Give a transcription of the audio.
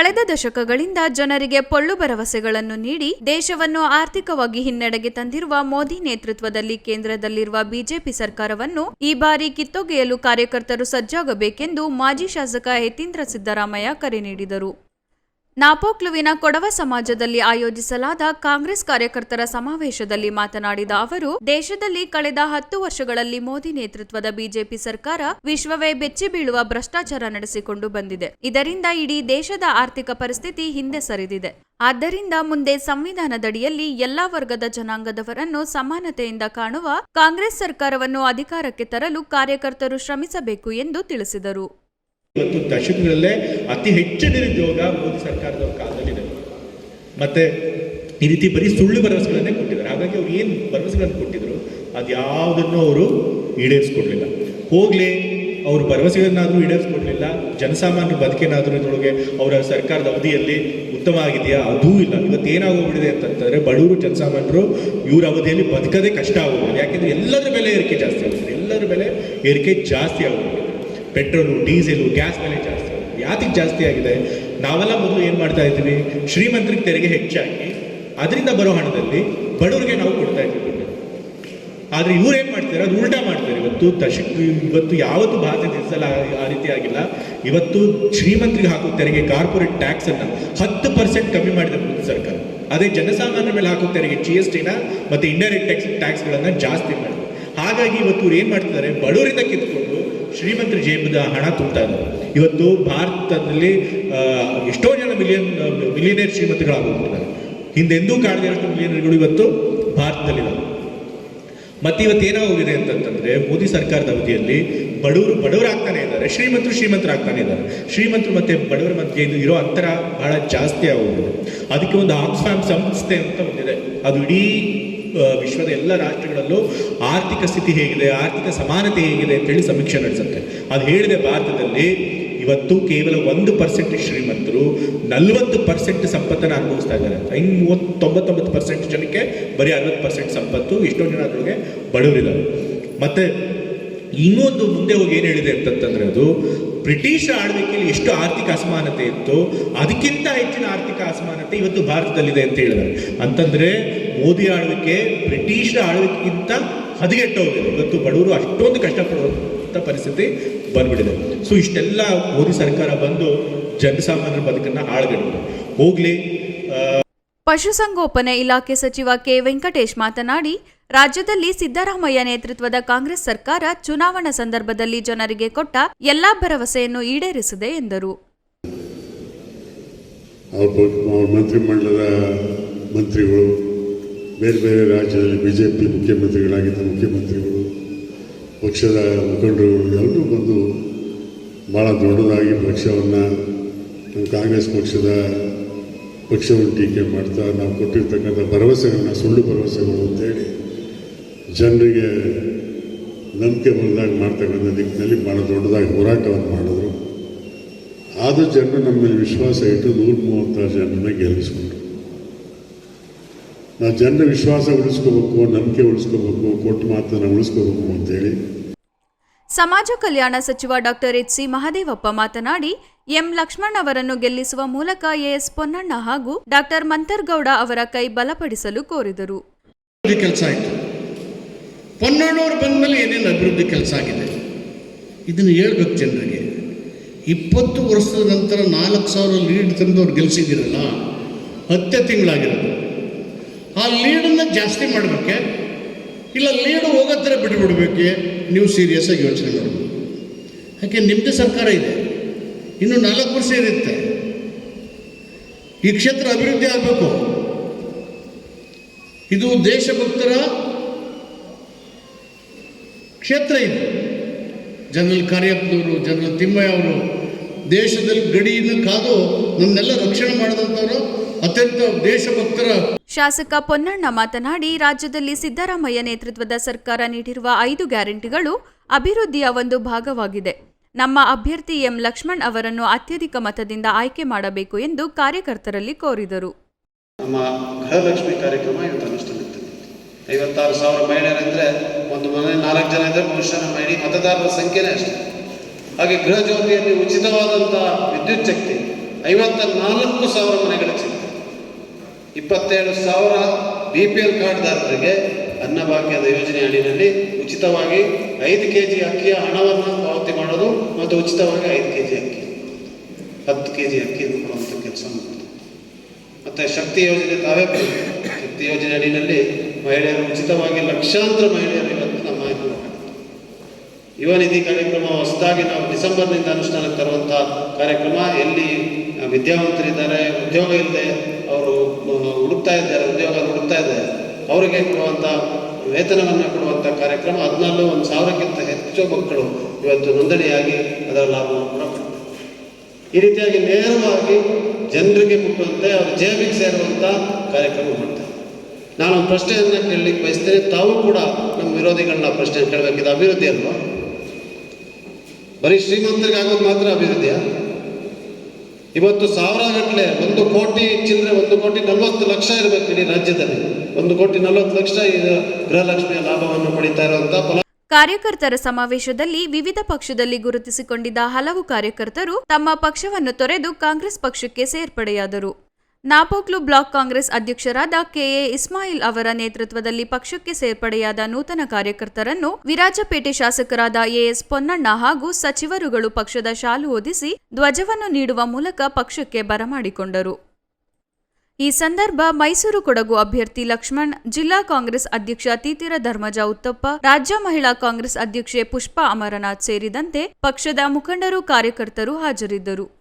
ಕಳೆದ ದಶಕಗಳಿಂದ ಜನರಿಗೆ ಪೊಳ್ಳು ಭರವಸೆಗಳನ್ನು ನೀಡಿ ದೇಶವನ್ನು ಆರ್ಥಿಕವಾಗಿ ಹಿನ್ನಡೆಗೆ ತಂದಿರುವ ಮೋದಿ ನೇತೃತ್ವದಲ್ಲಿ ಕೇಂದ್ರದಲ್ಲಿರುವ ಬಿಜೆಪಿ ಸರ್ಕಾರವನ್ನು ಈ ಬಾರಿ ಕಿತ್ತೊಗೆಯಲು ಕಾರ್ಯಕರ್ತರು ಸಜ್ಜಾಗಬೇಕೆಂದು ಮಾಜಿ ಶಾಸಕ ಯತೀಂದ್ರ ಸಿದ್ದರಾಮಯ್ಯ ಕರೆ ನೀಡಿದರು. ನಾಪೋಕ್ಲುವಿನ ಕೊಡವ ಸಮಾಜದಲ್ಲಿ ಆಯೋಜಿಸಲಾದ ಕಾಂಗ್ರೆಸ್ ಕಾರ್ಯಕರ್ತರ ಸಮಾವೇಶದಲ್ಲಿ ಮಾತನಾಡಿದ ಅವರು, ದೇಶದಲ್ಲಿ ಕಳೆದ ಹತ್ತು ವರ್ಷಗಳಲ್ಲಿ ಮೋದಿ ನೇತೃತ್ವದ ಬಿಜೆಪಿ ಸರ್ಕಾರ ವಿಶ್ವವೇ ಬೆಚ್ಚಿ ಬೀಳುವ ಭ್ರಷ್ಟಾಚಾರ ನಡೆಸಿಕೊಂಡು ಬಂದಿದೆ. ಇದರಿಂದ ಇಡೀ ದೇಶದ ಆರ್ಥಿಕ ಪರಿಸ್ಥಿತಿ ಹಿಂದೆ ಸರಿದಿದೆ. ಆದ್ದರಿಂದ ಮುಂದೆ ಸಂವಿಧಾನದಡಿಯಲ್ಲಿ ಎಲ್ಲಾ ವರ್ಗದ ಜನಾಂಗದವರನ್ನು ಸಮಾನತೆಯಿಂದ ಕಾಣುವ ಕಾಂಗ್ರೆಸ್ ಸರ್ಕಾರವನ್ನು ಅಧಿಕಾರಕ್ಕೆ ತರಲು ಕಾರ್ಯಕರ್ತರು ಶ್ರಮಿಸಬೇಕು ಎಂದು ತಿಳಿಸಿದರು. ಇವತ್ತು ದಶಕಗಳಲ್ಲೇ ಅತಿ ಹೆಚ್ಚು ನಿರುದ್ಯೋಗ ಮೋದಿ ಸರ್ಕಾರದವ್ರ ಕಾಲದಲ್ಲಿದೆ. ಮತ್ತೆ ಈ ರೀತಿ ಬರೀ ಸುಳ್ಳು ಭರವಸೆಗಳನ್ನೇ ಕೊಟ್ಟಿದ್ದಾರೆ. ಹಾಗಾಗಿ ಅವ್ರು ಏನು ಭರವಸೆಗಳನ್ನು ಕೊಟ್ಟಿದ್ರು ಅದ್ಯಾವುದನ್ನು ಅವರು ಈಡೇರಿಸ್ಕೊಡ್ಲಿಲ್ಲ. ಹೋಗ್ಲಿ, ಅವ್ರ ಭರವಸೆಗಳನ್ನಾದರೂ ಈಡೇರಿಸ್ಕೊಡ್ಲಿಲ್ಲ. ಜನಸಾಮಾನ್ಯ ಬದುಕೇನಾದರೂ ಇದ್ರೊಳಗೆ ಅವರ ಸರ್ಕಾರದ ಅವಧಿಯಲ್ಲಿ ಉತ್ತಮ ಆಗಿದೆಯಾ? ಅದೂ ಇಲ್ಲ. ಇವತ್ತು ಏನಾಗೋಗ್ಬಿಟ್ಟಿದೆ ಅಂತಂತಂದ್ರೆ ಬಡವರು, ಜನಸಾಮಾನ್ಯರು ಇವರ ಅವಧಿಯಲ್ಲಿ ಬದುಕೋದೇ ಕಷ್ಟ ಆಗೋಗ್ಬಿಟ್ಟಿದೆ. ಯಾಕೆಂದರೆ ಎಲ್ಲರ ಬೆಲೆ ಏರಿಕೆ ಜಾಸ್ತಿ ಆಗುತ್ತೆ ಎಲ್ಲರ ಬೆಲೆ ಏರಿಕೆ ಜಾಸ್ತಿ ಆಗೋಗ್ಬಿಟ್ಟಿದೆ ಪೆಟ್ರೋಲು, ಡೀಸೆಲು, ಗ್ಯಾಸ್ ಬೆಲೆ ಜಾಸ್ತಿ. ಯಾತಿಗೆ ಜಾಸ್ತಿ ಆಗಿದೆ? ನಾವೆಲ್ಲ ಮೊದಲು ಏನು ಮಾಡ್ತಾ ಇದ್ದೀವಿ ಶ್ರೀಮಂತರಿಗೆ ತೆರಿಗೆ ಹೆಚ್ಚಾಗಿ, ಅದರಿಂದ ಬರೋ ಹಣದಲ್ಲಿ ಬಡವರಿಗೆ ನಾವು ಕೊಡ್ತಾ ಇದ್ವಿ ಆದರೆ ಇವ್ರು ಏನು ಮಾಡ್ತಾರೆ ಅದು ಉಲ್ಟಾ ಮಾಡ್ತಾರೆ ಇವತ್ತು ದಶಕ, ಇವತ್ತು ಯಾವತ್ತು ಭಾರತ ದೇಶದಲ್ಲಿ ಆ- ರೀತಿ ಆಗಿಲ್ಲ. ಇವತ್ತು ಶ್ರೀಮಂತರಿಗೆ ಹಾಕೋ ತೆರಿಗೆ, ಕಾರ್ಪೊರೇಟ್ ಟ್ಯಾಕ್ಸನ್ನು ಹತ್ತು ಪರ್ಸೆಂಟ್ ಕಮ್ಮಿ ಮಾಡಿದೆ ಮೋದಿ ಸರ್ಕಾರ. ಅದೇ ಜನಸಾಮಾನ್ಯರ ಮೇಲೆ ಹಾಕೋ ತೆರಿಗೆ ಜಿ ಎಸ್ ಟಿನ ಮತ್ತು ಇಂಡೈರೆಕ್ಟ್ ಟ್ಯಾಕ್ಸ್ ಟ್ಯಾಕ್ಸ್ಗಳನ್ನು ಜಾಸ್ತಿ ಮಾಡಿದೆ. ಹಾಗಾಗಿ ಇವತ್ತು ಇವ್ರು ಏನು ಮಾಡ್ತಿದ್ದಾರೆ? ಬಡವರಿಂದ ಕಿತ್ಕೊಂಡು ಶ್ರೀಮಂತರ ಜೇಬದ ಹಣ ತುಂಬ್ತಾ ಇವತ್ತು ಭಾರತದಲ್ಲಿ ಎಷ್ಟೋ ಜನ ಮಿಲಿಯನ್ ಮಿಲಿಯನೇರ್ ಶ್ರೀಮಂತಗಳಾಗೋಗ್ಬಿಟ್ಟಿದ್ದಾರೆ ಹಿಂದೆಂದೂ ಕಾಣದಿರೋಷ್ಟು ಮಿಲಿಯನರ್ಗಳು ಇವತ್ತು ಭಾರತದಲ್ಲಿದ್ದಾರೆ. ಮತ್ತೆ ಇವತ್ತು ಏನೋ ಹೋಗಿದೆ ಅಂತಂತಂದರೆ, ಮೋದಿ ಸರ್ಕಾರದ ಅವಧಿಯಲ್ಲಿ ಬಡವರು ಬಡವರಾಗ್ತಾನೆ ಇದ್ದಾರೆ. ಶ್ರೀಮಂತರು ಶ್ರೀಮಂತರಾಗ್ತಾನೆ ಇದ್ದಾರೆ. ಶ್ರೀಮಂತರು ಮತ್ತೆ ಬಡವರ ಮಧ್ಯೆ ಇದು ಇರೋ ಅಂತರ ಬಹಳ ಜಾಸ್ತಿ ಆಗೋಗಿದೆ. ಅದಕ್ಕೆ ಒಂದು ಆಕ್ಸ್ಫ್ಯಾಮ್ ಸಂಸ್ಥೆ ಅಂತ ಒಂದಿದೆ. ಅದು ಇಡೀ ವಿಶ್ವದ ಎಲ್ಲ ರಾಷ್ಟ್ರಗಳಲ್ಲೂ ಆರ್ಥಿಕ ಸ್ಥಿತಿ ಹೇಗಿದೆ, ಆರ್ಥಿಕ ಸಮಾನತೆ ಹೇಗಿದೆ ಅಂತೇಳಿ ಸಮೀಕ್ಷೆ ನಡೆಸುತ್ತೆ. ಅದು ಹೇಳಿದೆ ಭಾರತದಲ್ಲಿ, ಇವತ್ತು ಕೇವಲ ಒಂದು ಪರ್ಸೆಂಟ್ ಶ್ರೀಮಂತರು ನಲವತ್ತು ಪರ್ಸೆಂಟ್ ಸಂಪತ್ತನ್ನು ಅನುಭವಿಸ್ತಾ ಇದ್ದಾರೆ. ಇನ್ನು ಪರ್ಸೆಂಟ್ ಜನಕ್ಕೆ ಬರೀ ಅರವತ್ತು ಪರ್ಸೆಂಟ್ ಸಂಪತ್ತು, ಎಷ್ಟೋ ಜನ ಅದ್ರೊಳಗೆ ಬಡವರಿದ್ದಾರೆ. ಮತ್ತೆ ಇನ್ನೊಂದು ಮುಂದೆ ಹೋಗಿ ಏನು ಹೇಳಿದೆ ಅಂತಂತಂದ್ರೆ ಅದು ಬ್ರಿಟಿಷ್ ಆಳ್ವಿಕೆಯಲ್ಲಿ ಎಷ್ಟು ಆರ್ಥಿಕ ಅಸಮಾನತೆ ಇತ್ತು, ಅದಕ್ಕಿಂತ ಹೆಚ್ಚಿನ ಆರ್ಥಿಕ ಅಸಮಾನತೆ ಇವತ್ತು ಭಾರತದಲ್ಲಿದೆ ಅಂತ ಹೇಳಿದ್ದಾರೆ. ಅಂತಂದ್ರೆ ಮೋದಿ ಆಳ್ವಿಕೆ ಬ್ರಿಟಿಷ್ ಆಳ್ವಿಕೆಗಿಂತ ಹದಗೆಟ್ಟೋಗಿದೆ. ಇವತ್ತು ಬಡವರು ಅಷ್ಟೊಂದು ಕಷ್ಟಪಡುವಂಥ ಪರಿಸ್ಥಿತಿ ಬಂದ್ಬಿಟ್ಟಿದೆ. ಸೊ ಇಷ್ಟೆಲ್ಲ ಮೋದಿ ಸರ್ಕಾರ ಬಂದು ಜನಸಾಮಾನ್ಯರ ಬದುಕನ್ನ ಹಾಳುಗಟ್ಟಿದೆ ಹೋಗ್ಲಿ ಪಶುಸಂಗೋಪನೆ ಇಲಾಖೆ ಸಚಿವ ಕೆ. ವೆಂಕಟೇಶ್ ಮಾತನಾಡಿ ರಾಜ್ಯದಲ್ಲಿ ಸಿದ್ದರಾಮಯ್ಯ ನೇತೃತ್ವದ ಕಾಂಗ್ರೆಸ್ ಸರ್ಕಾರ ಚುನಾವಣಾ ಸಂದರ್ಭದಲ್ಲಿ ಜನರಿಗೆ ಕೊಟ್ಟ ಎಲ್ಲಾ ಭರವಸೆಯನ್ನು ಈಡೇರಿಸಿದೆ ಎಂದರು. ಮಂತ್ರಿಮಂಡಲದ ಮಂತ್ರಿಗಳು ಬೇರೆ ಬೇರೆ ರಾಜ್ಯದಲ್ಲಿ ಬಿ ಜೆ ಪಿ ಮುಖ್ಯಮಂತ್ರಿಗಳಾಗಿದ್ದ ಮುಖ್ಯಮಂತ್ರಿಗಳು, ಪಕ್ಷದ ಮುಖಂಡರುಗಳು ಎಲ್ಲರೂ ಬಂದು ಭಾಳ ದೊಡ್ಡದಾಗಿ ಪಕ್ಷವನ್ನು ನಮ್ಮ ಕಾಂಗ್ರೆಸ್ ಪಕ್ಷದ ಪಕ್ಷವನ್ನು ಟೀಕೆ ಮಾಡ್ತಾ, ನಾವು ಕೊಟ್ಟಿರ್ತಕ್ಕಂಥ ಭರವಸೆಗಳನ್ನ, ಸುಳ್ಳು ಭರವಸೆಗಳು ಅಂತೇಳಿ ಜನರಿಗೆ ನಂಬಿಕೆ ಬಂದಾಗ ಮಾಡ್ತಕ್ಕಂಥ ನಿಟ್ಟಿನಲ್ಲಿ ಭಾಳ ದೊಡ್ಡದಾಗಿ ಹೋರಾಟವನ್ನು ಮಾಡಿದ್ರು. ಆದರೂ ಜನರು ನಮ್ಮ ಮೇಲೆ ವಿಶ್ವಾಸ ಇಟ್ಟು ನೂರು ಮೂವತ್ತಾರು ಜನರನ್ನ ಗೆಲ್ಲಿಸ್ಕೊಂಡ್ರು. ನಾವು ಜನರ ವಿಶ್ವಾಸ ಉಳಿಸ್ಕೋಬೇಕು ನಂಬಿಕೆ ಉಳಿಸ್ಕೋಬೇಕು ಕೊಟ್ಟು ಮಾತನ್ನು ಉಳಿಸ್ಕೋಬೇಕು ಅಂತೇಳಿ. ಸಮಾಜ ಕಲ್ಯಾಣ ಸಚಿವ ಡಾಕ್ಟರ್ ಎಚ್ ಸಿ ಮಹದೇವಪ್ಪ ಮಾತನಾಡಿ ಎಂ ಲಕ್ಷ್ಮಣ್ ಅವರನ್ನು ಗೆಲ್ಲಿಸುವ ಮೂಲಕ ಎಎಸ್ ಪೊನ್ನಣ್ಣ ಹಾಗೂ ಡಾಕ್ಟರ್ ಮಂತರ್ಗೌಡ ಅವರ ಕೈ ಬಲಪಡಿಸಲು ಕೋರಿದರು. ಕೆಲಸ ಆಯಿತು. ಬಂದ ಮೇಲೆ ಏನೇನು ಅಭಿವೃದ್ಧಿ ಕೆಲಸ ಆಗಿದೆ? ಇದನ್ನು ಹೇಳ್ಬೇಕು ಜನರಿಗೆ. ಇಪ್ಪತ್ತು ವರ್ಷದ ನಂತರ ನಾಲ್ಕು ಸಾವಿರ ಲೀಡ್ ತಂದು ಅವ್ರು ಗೆಲ್ಸಿದ್ದೀರಲ್ಲ? ಹತ್ತೇ ತಿಂಗಳಾಗಿರೋದು. ಆ ಲೀಡನ್ನು ಜಾಸ್ತಿ ಮಾಡಬೇಕೆ ಇಲ್ಲ ಲೀಡ್ ಹೋಗೋದ್ರೆ ಬಿಟ್ಬಿಡ್ಬೇಕೆ, ನೀವು ಸೀರಿಯಸ್ ಆಗಿ ಯೋಚನೆ ಮಾಡಬೇಕು. ಯಾಕೆ ನಿಮ್ಮದೇ ಸರ್ಕಾರ ಇದೆ. ಇನ್ನು ನಾಲ್ಕು ವರ್ಷ ಇರುತ್ತೆ. ಈ ಕ್ಷೇತ್ರ ಅಭಿವೃದ್ಧಿ ಆಗಬೇಕು. ಇದು ದೇಶಭಕ್ತರ ಕ್ಷೇತ್ರ ಇದು. ಜನರಲ್ ಕಾರ್ಯಪ್ಪನವರು ಜನರಲ್ ತಿಮ್ಮಯ್ಯ ಅವರು ದೇಶದಲ್ಲಿ ಗಡಿಯನ್ನು ಕಾದು ನನ್ನೆಲ್ಲ ರಕ್ಷಣೆ ಮಾಡಿದಂಥವರು ಅತ್ಯಂತ ದೇಶಭಕ್ತರ ಶಾಸಕ ಪೊನ್ನಣ್ಣ ಮಾತನಾಡಿ, ರಾಜ್ಯದಲ್ಲಿ ಸಿದ್ದರಾಮಯ್ಯ ನೇತೃತ್ವದ ಸರ್ಕಾರ ನೀಡಿರುವ ಐದು ಗ್ಯಾರಂಟಿಗಳು ಅಭಿವೃದ್ಧಿಯ ಒಂದು ಭಾಗವಾಗಿದೆ. ನಮ್ಮ ಅಭ್ಯರ್ಥಿ ಎಂ. ಲಕ್ಷ್ಮಣ್ ಅವರನ್ನು ಅತ್ಯಧಿಕ ಮತದಿಂದ ಆಯ್ಕೆ ಮಾಡಬೇಕು ಎಂದು ಕಾರ್ಯಕರ್ತರಲ್ಲಿ ಕೋರಿದರು. ನಮ್ಮ ಗೃಹಲಕ್ಷ್ಮಿ ಕಾರ್ಯಕ್ರಮ ಇವತ್ತು ಅನುಷ್ಠಾನಕ್ಕೆ ಐವತ್ತಾರು ಸಾವಿರ ಮಹಿಳೆಯರೆಂದರೆ ಒಂದು ಮನೆ ನಾಲ್ಕು ಜನ ಇದ್ದರೆ ಬಹುಶಃ ಮಹಿಳೆ ಮತದಾರರ ಸಂಖ್ಯೆನೇ ಅಷ್ಟೇ. ಹಾಗೆ ಗೃಹ ಜ್ಯೋತಿಯಲ್ಲಿ ಉಚಿತವಾದಂಥ ವಿದ್ಯುತ್ ಶಕ್ತಿ ಐವತ್ತ ನಾಲ್ಕು ಸಾವಿರ ಮನೆಗಳ ಇಪ್ಪತ್ತೇಳು ಸಾವಿರ ಬಿ ಪಿ ಎಲ್ ಕಾರ್ಡ್ದಾರರಿಗೆ ಅನ್ನಭಾಗ್ಯದ ಯೋಜನೆ ಅಡಿಯಲ್ಲಿ ಉಚಿತವಾಗಿ ಐದು ಕೆ ಜಿ ಅಕ್ಕಿಯ ಹಣವನ್ನು ಪಾವತಿ ಮಾಡೋದು ಮತ್ತು ಉಚಿತವಾಗಿ ಐದು ಕೆ ಜಿ ಅಕ್ಕಿ, ಹತ್ತು ಕೆ ಜಿ ಅಕ್ಕಿಯನ್ನು ಕೊಡುವಂಥ ಕೆಲಸ ಮಾಡ್ತಾರೆ. ಮತ್ತು ಶಕ್ತಿ ಯೋಜನೆ ತಾವೇ. ಶಕ್ತಿ ಯೋಜನೆ ಅಡಿಯಲ್ಲಿ ಮಹಿಳೆಯರು ಉಚಿತವಾಗಿ ಲಕ್ಷಾಂತರ ಮಹಿಳೆಯರು ಇವತ್ತು ನಮ್ಮ ಯುವ ನಿಧಿ ಕಾರ್ಯಕ್ರಮ ಹೊಸದಾಗಿ ನಾವು ಡಿಸೆಂಬರ್ನಿಂದ ಅನುಷ್ಠಾನಕ್ಕೆ ತರುವಂಥ ಕಾರ್ಯಕ್ರಮ. ಎಲ್ಲಿ ವಿದ್ಯಾವಂತರಿದ್ದಾರೆ, ಉದ್ಯೋಗ ಇಲ್ಲದೆ ಹುಡುಕ್ತಾ ಇದ್ದಾರೆ ಉದ್ಯೋಗ ಹುಡುಕ್ತಾ ಇದ್ದಾರೆ. ಅವರಿಗೆ ಕೊಡುವಂಥ ವೇತನವನ್ನು ಕೊಡುವಂಥ ಕಾರ್ಯಕ್ರಮ ಅದನ್ನಲ್ಲೂ ಒಂದು ಸಾವಿರಕ್ಕಿಂತ ಹೆಚ್ಚು ಮಕ್ಕಳು ಇವತ್ತು ನೋಂದಣಿಯಾಗಿ ಅದರ ಲಾಭವನ್ನು ಕೂಡ ಈ ರೀತಿಯಾಗಿ ನೇರವಾಗಿ ಜನರಿಗೆ ಮುಟ್ಟುವಂತೆ ಅವರು ಜೇಬಿಗೆ ಸೇರುವಂಥ ಕಾರ್ಯಕ್ರಮ ಮಾಡ್ತಾರೆ. ನಾನು ಪ್ರಶ್ನೆಯನ್ನು ಕೇಳಲಿಕ್ಕೆ ಬಯಸ್ತೇನೆ. ತಾವು ಕೂಡ ನಮ್ಮ ವಿರೋಧಿಗಳನ್ನ ಪ್ರಶ್ನೆ ಕೇಳಬೇಕಿದೆ. ಅಭಿವೃದ್ಧಿ ಅಲ್ವಾ? ಬರೀ ಶ್ರೀಮಂತರಿಗೆ ಆಗೋದು ಮಾತ್ರ ಅಭಿವೃದ್ಧಿಯ? ಇವತ್ತು ಸಾವಿರ ಗಟ್ಟಲೆ ಒಂದು ಕೋಟಿ ಚಿಲ್ಲರೆ, ಒಂದು ಕೋಟಿ ನಲವತ್ತು ಲಕ್ಷ ಇರಬೇಕು ಇಡೀ ರಾಜ್ಯದಲ್ಲಿ. ಒಂದು ಕೋಟಿ ನಲವತ್ತು ಲಕ್ಷ ಈಗ ಗೃಹಲಕ್ಷ್ಮಿಯ ಲಾಭವನ್ನು ಪಡಿತಾ ಇರುವಂತಹ ಫಲ ಕಾರ್ಯಕರ್ತರ ಸಮಾವೇಶದಲ್ಲಿ ವಿವಿಧ ಪಕ್ಷದಲ್ಲಿ ಗುರುತಿಸಿಕೊಂಡಿದ್ದ ಹಲವು ಕಾರ್ಯಕರ್ತರು ತಮ್ಮ ಪಕ್ಷವನ್ನು ತೊರೆದು ಕಾಂಗ್ರೆಸ್ ಪಕ್ಷಕ್ಕೆ ಸೇರ್ಪಡೆಯಾದರು. ನಾಪೋಕ್ಲು ಬ್ಲಾಕ್ ಕಾಂಗ್ರೆಸ್ ಅಧ್ಯಕ್ಷರಾದ ಕೆಎ ಇಸ್ಮಾಯಿಲ್ ಅವರ ನೇತೃತ್ವದಲ್ಲಿ ಪಕ್ಷಕ್ಕೆ ಸೇರ್ಪಡೆಯಾದ ನೂತನ ಕಾರ್ಯಕರ್ತರನ್ನು ವಿರಾಜಪೇಟೆ ಶಾಸಕರಾದ ಎಎಸ್ ಪೊನ್ನಣ್ಣ ಹಾಗೂ ಸಚಿವರುಗಳು ಪಕ್ಷದ ಶಾಲು ಹೊದಿಸಿ ಧ್ವಜವನ್ನು ನೀಡುವ ಮೂಲಕ ಪಕ್ಷಕ್ಕೆ ಬರಮಾಡಿಕೊಂಡರು. ಈ ಸಂದರ್ಭ ಮೈಸೂರು ಕೊಡಗು ಅಭ್ಯರ್ಥಿ ಲಕ್ಷ್ಮಣ್, ಜಿಲ್ಲಾ ಕಾಂಗ್ರೆಸ್ ಅಧ್ಯಕ್ಷ ತೀತಿರ ಧರ್ಮಜ ಉತ್ತಪ್ಪ, ರಾಜ್ಯ ಮಹಿಳಾ ಕಾಂಗ್ರೆಸ್ ಅಧ್ಯಕ್ಷೆ ಪುಷ್ಪಾ ಅಮರನಾಥ್ ಸೇರಿದಂತೆ ಪಕ್ಷದ ಮುಖಂಡರು ಕಾರ್ಯಕರ್ತರು ಹಾಜರಿದ್ದರು.